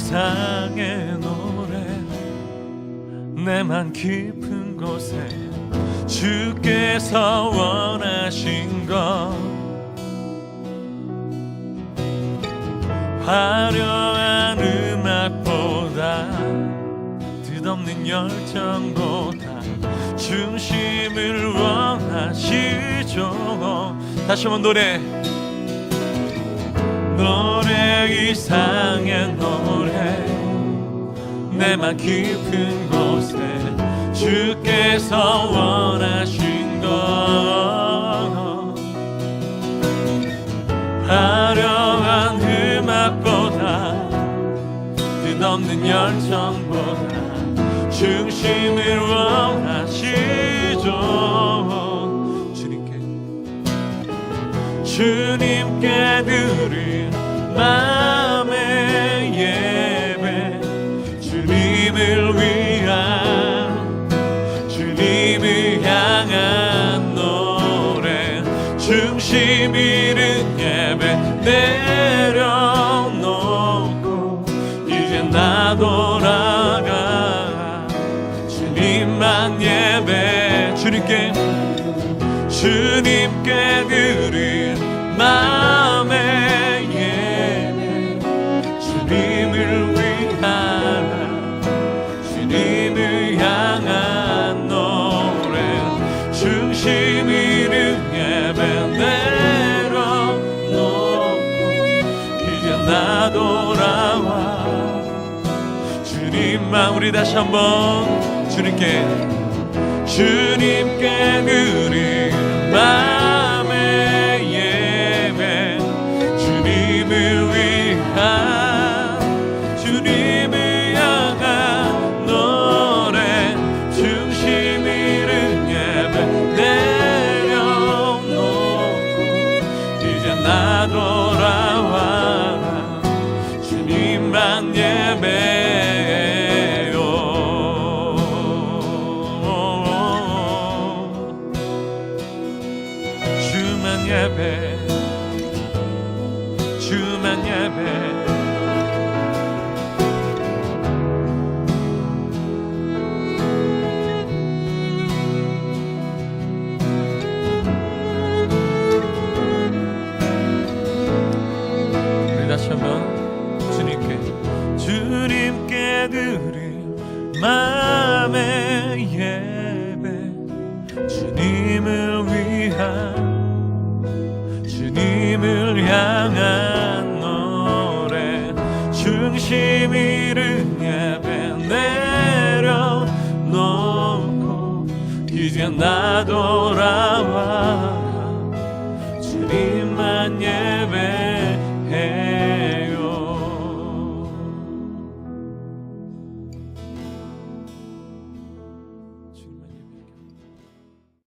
이상의 노래. 내만 깊은 곳에 주께서 원하신 것. 화려한 음악보다 뜻없는 열정보다 중심을 원하시죠. 다시 한번 노래 노래 이상의 노래 내만 깊은 곳에 주께서 원하신 것. 화려한 음악보다 뜻없는 열정보다 중심을 원하시죠. 주님께. 주님께 드린 마음의 예배. 주님을 위한 주님을 향한 노래. 중심 잃은 예배 내려놓고 이제 나 돌아가. 주님만 예배. 주님께 주님께 드린 마음의 심 잃은 예배 내려 놓고 이제 나 돌아와. 주님만 우리 다시 한번 주님께 주님께 드린 마 나 돌아와라 주님만 예배요. 주만 예배 주만 예배 다시 한번 주님께. 주님께 드릴 마음의 예배. 주님을 위한 주님을 향한 노래. 중심 잃은 예배 내려놓고 이제 나 돌아와. 주님만 예배